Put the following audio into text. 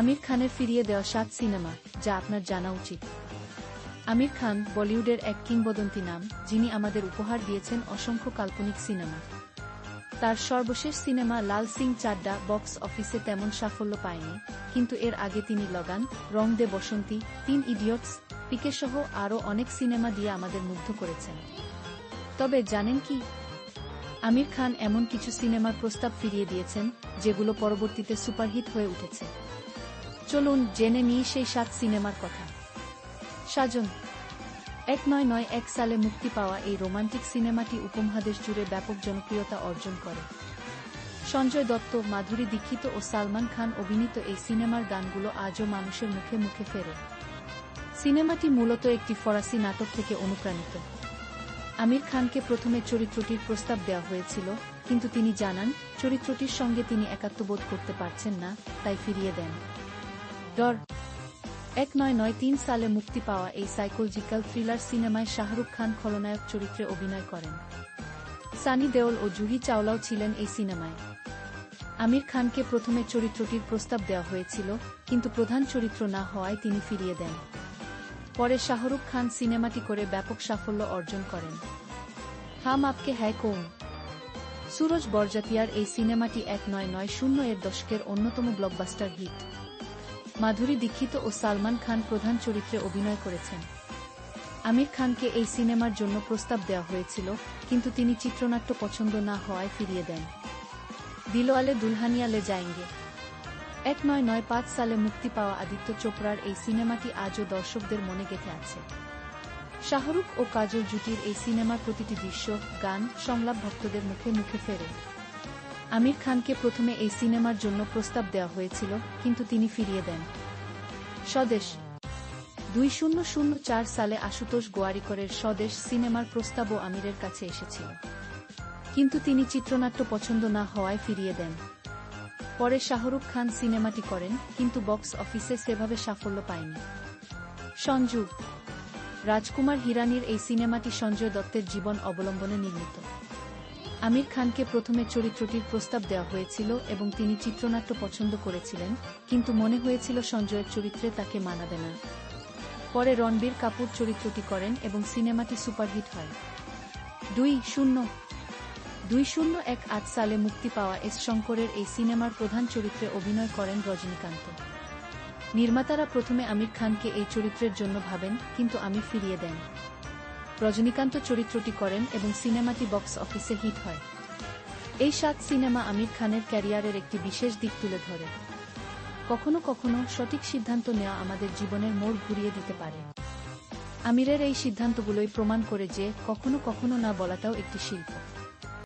আমির খানের ফিরিয়ে দেওয়া সাত সিনেমা, যা আপনার জানা উচিত। আমির খান বলিউডের এক কিংবদন্তি নাম, যিনি আমাদের উপহার দিয়েছেন অসংখ্য কাল্পনিক সিনেমা। তার সর্বশেষ সিনেমা লাল সিং চাড্ডা বক্স অফিসে তেমন সাফল্য পায়নি, কিন্তু এর আগে তিনি লগান, রং দে বসন্তী, তিন ইডিয়টস, পিকে সহ আরও অনেক সিনেমা দিয়ে আমাদের মুগ্ধ করেছেন। তবে জানেন কি? আমির খান এমন কিছু সিনেমার প্রস্তাব ফিরিয়ে দিয়েছেন, যেগুলো পরবর্তীতে সুপারহিট হয়ে উঠেছে। চলুন জেনে নিই সেই সাত সিনেমার কথা। সাজন, এক নয় নয় এক সালে মুক্তি পাওয়া এই রোমান্টিক সিনেমাটি উপমহাদেশ জুড়ে ব্যাপক জনপ্রিয়তা অর্জন করে। সঞ্জয় দত্ত, মাধুরী দীক্ষিত ও সালমান খান অভিনীত এই সিনেমার গানগুলো আজও মানুষের মুখে মুখে ফেরে। সিনেমাটি মূলত একটি ফরাসি নাটক থেকে অনুপ্রাণিত। আমির খানকে প্রথমে চরিত্রটির প্রস্তাব দেওয়া হয়েছিল, কিন্তু তিনি জানান, চরিত্রটির সঙ্গে তিনি একাত্মবোধ করতে পারছেন না, তাই ফিরিয়ে দেন। ডর এক নয় নয় তিন সালে মুক্তি পাওয়া এই সাইকোলজিক্যাল থ্রিলার সিনেমায় শাহরুখ খান খলনায়ক চরিত্রে অভিনয় করেন। সানি দেওল ও জুহি চাওলাও ছিলেন এই সিনেমায়। আমির খানকে প্রথমে চরিত্রটির প্রস্তাব দেওয়া হয়েছিল, কিন্তু প্রধান চরিত্র না হওয়ায় তিনি ফিরিয়ে দেন। পরে শাহরুখ খান সিনেমাটি করে ব্যাপক সাফল্য অর্জন করেন। হাম আপকে হ্যায় কৌন? সুরজ বরজাতিয়ার এই সিনেমাটি এক নয় নয় শূন্য এর দশকের অন্যতম ব্লকবাস্টার হিট মাধুরী দীক্ষিত ও সালমান খান প্রধান চরিত্রে অভিনয় করেছেন। আমির খানকে এই সিনেমার জন্য প্রস্তাব দেওয়া হয়েছিল, কিন্তু তিনি চিত্রনাট্য পছন্দ না হওয়ায় ফিরিয়ে দেন। দিলওয়ালে দুলহানিয়া লে যায়েঙ্গে। এক নয় নয় পাঁচ সালে মুক্তি পাওয়া আদিত্য চোপড়ার এই সিনেমাটি আজও দর্শকদের মনে গেঁথে আছে। শাহরুখ ও কাজল জুটির এই সিনেমার প্রতিটি দৃশ্য, গান, সংলাপ ভক্তদের মুখে মুখে ফেরে। আমির খানকে প্রথমে এই সিনেমার জন্য প্রস্তাব দেওয়া হয়েছিল, কিন্তু তিনি ফিরিয়ে দেন। স্বদেশ। দুই শূন্য শূন্য চার সালে আশুতোষ গোয়ারিকরের স্বদেশ সিনেমার প্রস্তাবও আমিরের কাছে এসেছিল। কিন্তু তিনি চিত্রনাট্য পছন্দ না হওয়ায় ফিরিয়ে দেন। পরে শাহরুখ খান সিনেমাটি করেন, কিন্তু বক্স অফিসে সেভাবে সাফল্য পায়নি। সঞ্জু। রাজকুমার হিরানির এই সিনেমাটি সঞ্জয় দত্তের জীবন অবলম্বনে নির্মিত। আমির খানকে প্রথমে চরিত্রটির প্রস্তাব দেওয়া হয়েছিল এবং তিনি চিত্রনাট্য পছন্দ করেছিলেন, কিন্তু মনে হয়েছিল সঞ্জয়ের চরিত্রে তাকে মানাবে না। পরে রণবীর কাপুর চরিত্রটি করেন এবং সিনেমাটি সুপারহিট হয়। দুই শূন্য দুই শূন্য এক আট সালে মুক্তি পাওয়া এস শঙ্করের এই সিনেমার প্রধান চরিত্রে অভিনয় করেন রজনীকান্ত। নির্মাতারা প্রথমে আমির খানকে এই চরিত্রের জন্য ভাবেন, কিন্তু আমির ফিরিয়ে দেন। রজনীকান্ত চরিত্রটি করেন এবং সিনেমাটি বক্স অফিসে হিট হয়। এই সাত সিনেমা আমির খানের ক্যারিয়ারের একটি বিশেষ দিক তুলে ধরে। কখনো কখনো সঠিক সিদ্ধান্ত নেওয়া আমাদের জীবনের মোড় ঘুরিয়ে দিতে পারে। আমিরের এই সিদ্ধান্তগুলোই প্রমাণ করে যে কখনো কখনো না বলাটাও একটি শিল্প।